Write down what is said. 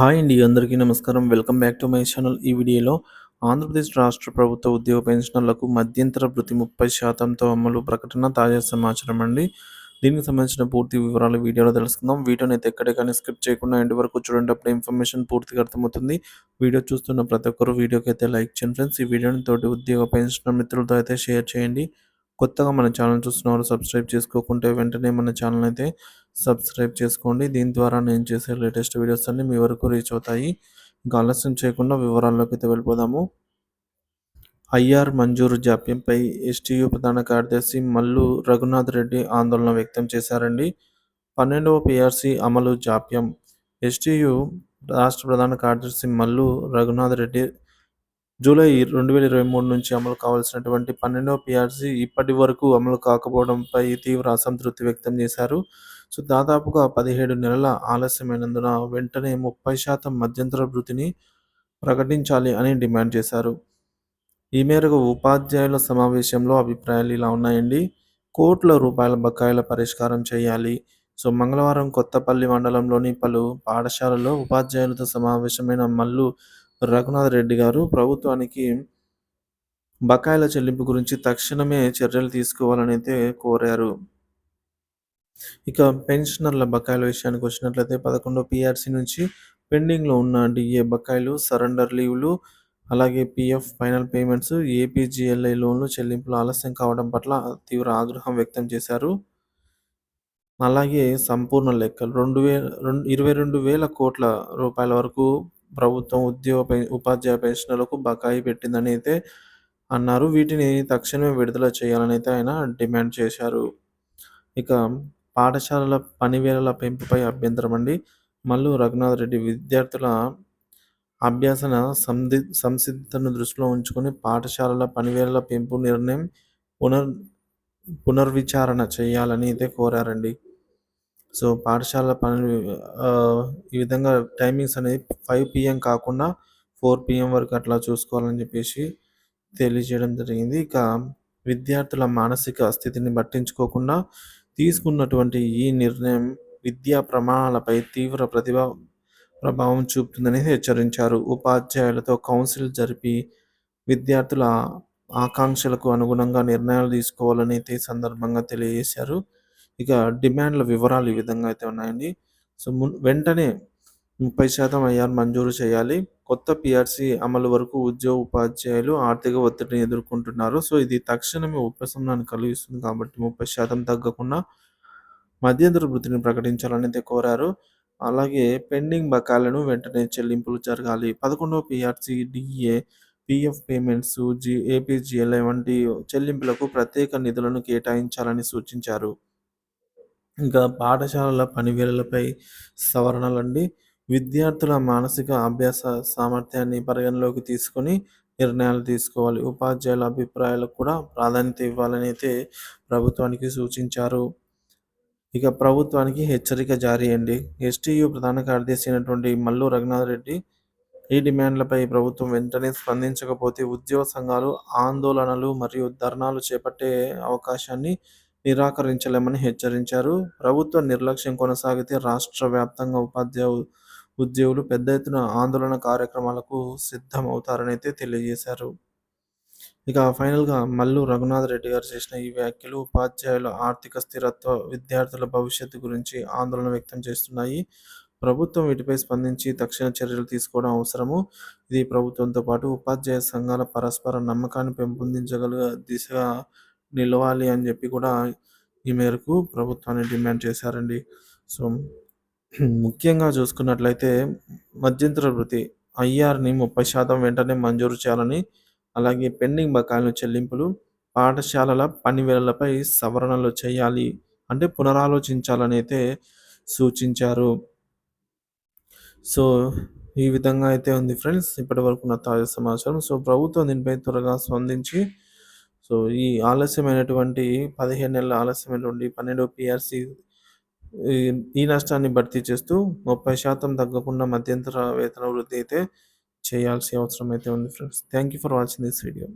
Hi అండి అందరికీ నమస్కారం. Welcome back to my channel. ఈ వీడియోలో ఆంధ్రప్రదేశ్ రాష్ట్ర ప్రభుత్వ ఉద్యోగ పెన్షనర్లకు మధ్యంతర భృతి ముప్పై శాతంతో అమలు ప్రకటన తాజా సమాచారం అండి. దీనికి సంబంధించిన పూర్తి వివరాలు వీడియోలో తెలుసుకుందాం. వీడియోని అయితే ఎక్కడే కానీ స్కిప్ చేయకుండా ఎండ్ వరకు చూడండి. అప్పుడు ఇన్ఫర్మేషన్ పూర్తిగా అర్థమవుతుంది. వీడియో చూస్తున్న ప్రతి ఒక్కరు వీడియోకి అయితే లైక్ చేయండి ఫ్రెండ్స్. ఈ వీడియోని తోటి ఉద్యోగ పెన్షనర్ మిత్రులతో అయితే షేర్ చేయండి. కొత్తగా మన ఛానల్ చూస్తున్నవారు సబ్స్క్రైబ్ చేసుకోకుంటే వెంటనే మన ఛానల్ అయితే సబ్స్క్రైబ్ చేసుకోండి. దీని ద్వారా నేను చేసే లేటెస్ట్ వీడియోస్ అన్ని మీ వరకు రీచ్ అవుతాయి. ఇంకా ఆలస్యం చేయకుండా వివరాల్లోకి అయితే వెళ్ళిపోదాము. ఐఆర్ మంజూరు జాప్యంపై ఎస్టీయు ప్రధాన కార్యదర్శి మల్లు రఘునాథ్ రెడ్డి ఆందోళన వ్యక్తం చేశారండి. పన్నెండవ పిఆర్సీ అమలు జాప్యం. ఎస్టీయు రాష్ట్ర ప్రధాన కార్యదర్శి మల్లు రఘునాథ్ రెడ్డి జూలై రెండు వేల ఇరవై మూడు నుంచి అమలు కావాల్సినటువంటి పన్నెండవ పిఆర్సీ ఇప్పటి వరకు అమలు కాకపోవడంపై తీవ్ర అసంతృప్తి వ్యక్తం చేశారు. సో దాదాపుగా పదిహేడు నెలల ఆలస్యమైనందున వెంటనే ముప్పై శాతం మధ్యంతర వృత్తిని ప్రకటించాలి అని డిమాండ్ చేశారు. ఈ మేరకు ఉపాధ్యాయుల సమావేశంలో అభిప్రాయాలు ఇలా ఉన్నాయండి. కోట్ల రూపాయల బకాయిల పరిష్కారం చేయాలి. సో మంగళవారం కొత్తపల్లి మండలంలోని పలు పాఠశాలలో ఉపాధ్యాయులతో సమావేశమైన మల్లు రఘునాథ్ రెడ్డి గారు ప్రభుత్వానికి బకాయిల చెల్లింపు గురించి తక్షణమే చర్యలు తీసుకోవాలని అయితే కోరారు. ఇక పెన్షనర్ల బకాయిల విషయానికి వచ్చినట్లయితే పదకొండో పిఆర్సీ నుంచి పెండింగ్లో ఉన్న డిఏ బకాయిలు సరెండర్ లీవ్లు అలాగే పిఎఫ్ ఫైనల్ పేమెంట్స్ ఏపీజీఎల్ఐ లోన్లు చెల్లింపులు ఆలస్యం కావడం పట్ల తీవ్ర ఆగ్రహం వ్యక్తం చేశారు. అలాగే సంపూర్ణ లెక్కలు రెండు వేల రెండు ఇరవై రెండు వేల కోట్ల రూపాయల వరకు ప్రభుత్వం ఉద్యోగ ఉపాధ్యాయ పెన్షన్లకు బకాయి పెట్టిందని అయితే అన్నారు. వీటిని తక్షణమే విడుదల చేయాలని అయితే ఆయన డిమాండ్ చేశారు. ఇక పాఠశాలల పనివేళల పెంపుపై అభ్యంతరం అండి. మల్లు రఘునాథ్ రెడ్డి విద్యార్థుల అభ్యాసన సంది సంసిద్ధతను దృష్టిలో ఉంచుకొని పాఠశాలల పనివేళల పెంపు నిర్ణయం పునర్ పునర్విచారణ చేయాలని అయితే కోరారండి. సో పాఠశాల పనులు ఈ విధంగా టైమింగ్స్ అనేది ఫైవ్ పిఎం కాకుండా ఫోర్ పిఎం వరకు అట్లా చూసుకోవాలని చెప్పేసి తెలియజేయడం జరిగింది. ఇక విద్యార్థుల మానసిక స్థితిని పట్టించుకోకుండా తీసుకున్నటువంటి ఈ నిర్ణయం విద్యా ప్రమాణాలపై తీవ్ర ప్రతిభ ప్రభావం చూపుతుందని హెచ్చరించారు. ఉపాధ్యాయులతో కౌన్సిల్ జరిపి విద్యార్థుల ఆకాంక్షలకు అనుగుణంగా నిర్ణయాలు తీసుకోవాలని అయితే సందర్భంగా తెలియజేశారు. ఇక డిమాండ్ల వివరాలు ఈ విధంగా అయితే ఉన్నాయండి. సో వెంటనే ముప్పై శాతం ఐఆర్ మంజూరు చేయాలి. కొత్త పిఆర్సీ అమలు వరకు ఉద్యోగ ఉపాధ్యాయులు ఆర్థిక ఒత్తిడిని ఎదుర్కొంటున్నారు. సో ఇది తక్షణమే ఉపశమనాన్ని కలిగిస్తుంది కాబట్టి ముప్పై శాతం తగ్గకుండా మధ్యంతర వృత్తిని ప్రకటించాలని కోరారు. అలాగే పెండింగ్ బకాయిలను వెంటనే చెల్లింపులు జరగాలి. పదకొండవ PRC DA PF payments G APGLI వంటి చెల్లింపులకు ప్రత్యేక నిధులను కేటాయించాలని సూచించారు. ఇంకా పాఠశాలల పనివేళలపై సవరణలండి. విద్యార్థుల మానసిక అభ్యాస సామర్థ్యాన్ని పరిగణలోకి తీసుకొని నిర్ణయాలు తీసుకోవాలి. ఉపాధ్యాయుల అభిప్రాయాలకు కూడా ప్రాధాన్యత ఇవ్వాలని అయితే ప్రభుత్వానికి సూచించారు. ఇక ప్రభుత్వానికి హెచ్చరిక జారీ అండి. ఎస్టీయు ప్రధాన కార్యదర్శి అయినటువంటి మల్లు రఘునాథ్ రెడ్డి ఈ డిమాండ్లపై ప్రభుత్వం వెంటనే స్పందించకపోతే ఉద్యోగ సంఘాలు ఆందోళనలు మరియు ధర్నాలు చేపట్టే అవకాశాన్ని నిరాకరించలేమని హెచ్చరించారు. ప్రభుత్వ నిర్లక్ష్యం కొనసాగితే రాష్ట్ర వ్యాప్తంగా ఉపాధ్యాయు ఉద్యోగులు పెద్ద ఎత్తున ఆందోళన కార్యక్రమాలకు సిద్ధమవుతారని అయితే తెలియజేశారు. ఇక ఫైనల్గా మల్లు రఘునాథ్ రెడ్డి గారు చేసిన ఈ వ్యాఖ్యలు ఉపాధ్యాయుల ఆర్థిక స్థిరత్వ విద్యార్థుల భవిష్యత్తు గురించి ఆందోళన వ్యక్తం చేస్తున్నాయి. ప్రభుత్వం వీటిపై స్పందించి తక్షణ చర్యలు తీసుకోవడం అవసరము. ఇది ప్రభుత్వంతో పాటు ఉపాధ్యాయ సంఘాల పరస్పర నమ్మకాన్ని పెంపొందించగల దిశగా నిలవాలి అని చెప్పి కూడా ఈ మేరకు ప్రభుత్వాన్ని డిమాండ్ చేశారండి. సో ముఖ్యంగా చూసుకున్నట్లయితే మధ్యంతర వృత్తి ఐఆర్ని ముప్పై శాతం వెంటనే మంజూరు చేయాలని అలాగే పెండింగ్ బకాయిల చెల్లింపులు పాఠశాలల పనివేళలపై సవరణలు చేయాలి అంటే పునరాలోచించాలని అయితే సూచించారు. సో ఈ విధంగా అయితే ఉంది ఫ్రెండ్స్. ఇప్పటి వరకు నా తాజా సమాచారం. సో ప్రభుత్వం దీనిపై త్వరగా స్పందించి సో ఈ ఆలస్యమైనటువంటి పదిహేను నెలల ఆలస్యమైనటువంటి పన్నెండు పిఆర్సి ఈ నష్టాన్ని భర్తీ చేస్తూ ముప్పై శాతం తగ్గకుండా మధ్యంతర వేతన వృద్ధి అయితే చేయాల్సిన అవసరం అయితే ఉంది friends. Thank you for watching this video.